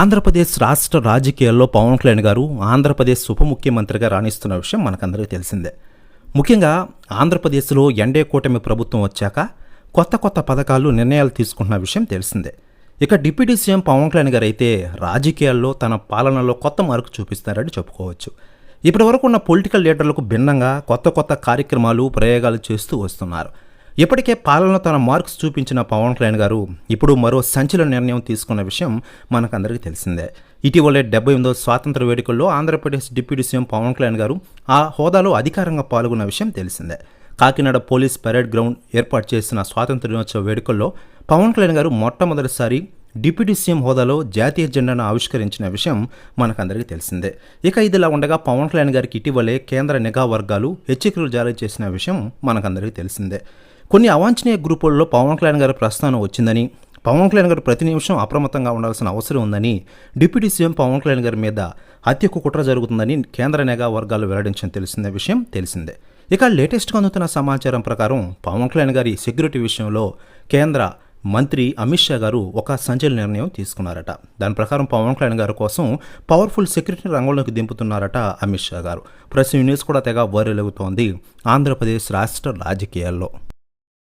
ఆంధ్రప్రదేశ్ రాష్ట్ర రాజకీయాల్లో పవన్ కళ్యాణ్ గారు ఆంధ్రప్రదేశ్ ఉప ముఖ్యమంత్రిగా రాణిస్తున్న విషయం మనకందరికీ తెలిసిందే. ముఖ్యంగా ఆంధ్రప్రదేశ్లో ఎండే కూటమి ప్రభుత్వం వచ్చాక కొత్త కొత్త పథకాలు నిర్ణయాలు తీసుకుంటున్న విషయం తెలిసిందే. ఇక డిప్యూటీ సీఎం పవన్ కళ్యాణ్ గారు అయితే రాజకీయాల్లో తన పాలనలో కొత్త మార్కు చూపిస్తారని చెప్పుకోవచ్చు. ఇప్పటివరకు ఉన్న పొలిటికల్ లీడర్లకు భిన్నంగా కొత్త కొత్త కార్యక్రమాలు ప్రయోగాలు చేస్తూ వస్తున్నారు. ఇప్పటికే పాలనలో తన మార్క్స్ చూపించిన పవన్ కళ్యాణ్ గారు ఇప్పుడు మరో సంచలన నిర్ణయం తీసుకున్న విషయం మనకందరికీ తెలిసిందే. ఇటీవలే డెబ్బై ఎనిమిదో స్వాతంత్ర వేడుకల్లో ఆంధ్రప్రదేశ్ డిప్యూటీ సీఎం పవన్ కళ్యాణ్ గారు ఆ హోదాలో అధికారంగా పాల్గొన్న విషయం తెలిసిందే. కాకినాడ పోలీస్ పరేడ్ గ్రౌండ్ ఏర్పాటు చేసిన స్వాతంత్ర దినోత్సవ వేడుకల్లో పవన్ కళ్యాణ్ గారు మొట్టమొదటిసారి డిప్యూటీ సీఎం హోదాలో జాతీయ జెండాను ఆవిష్కరించిన విషయం మనకందరికీ తెలిసిందే. ఇక ఇదిలా ఉండగా పవన్ కళ్యాణ్ గారికి ఇటీవలే కేంద్ర నిఘా వర్గాలు హెచ్చరికలు జారీ చేసిన విషయం మనకందరికీ తెలిసిందే. కొన్ని అవాంఛనీయ గ్రూపుల్లో పవన్ కళ్యాణ్ గారి ప్రస్థానం వచ్చిందని పవన్ కళ్యాణ్ గారు ప్రతి నిమిషం అప్రమత్తంగా ఉండాల్సిన అవసరం ఉందని డిప్యూటీ సీఎం పవన్ కళ్యాణ్ గారి మీద హత్యకు కుట్ర జరుగుతుందని కేంద్ర నిఘా వర్గాలు వెల్లడించిన తెలిసిన విషయం తెలిసిందే. ఇక లేటెస్ట్గా అందుతున్న సమాచారం ప్రకారం పవన్ కళ్యాణ్ గారి సెక్యూరిటీ విషయంలో కేంద్ర మంత్రి అమిత్ షా గారు ఒక సంచలన నిర్ణయం తీసుకున్నారట. దాని ప్రకారం పవన్ కళ్యాణ్ గారి కోసం పవర్ఫుల్ సెక్యూరిటీ రంగంలోకి దింపుతున్నారట అమిత్ షా గారు. ప్రస్తుతం న్యూస్ కూడా తెగ వైరల్ అవుతోంది ఆంధ్రప్రదేశ్ రాష్ట్ర రాజకీయాల్లో.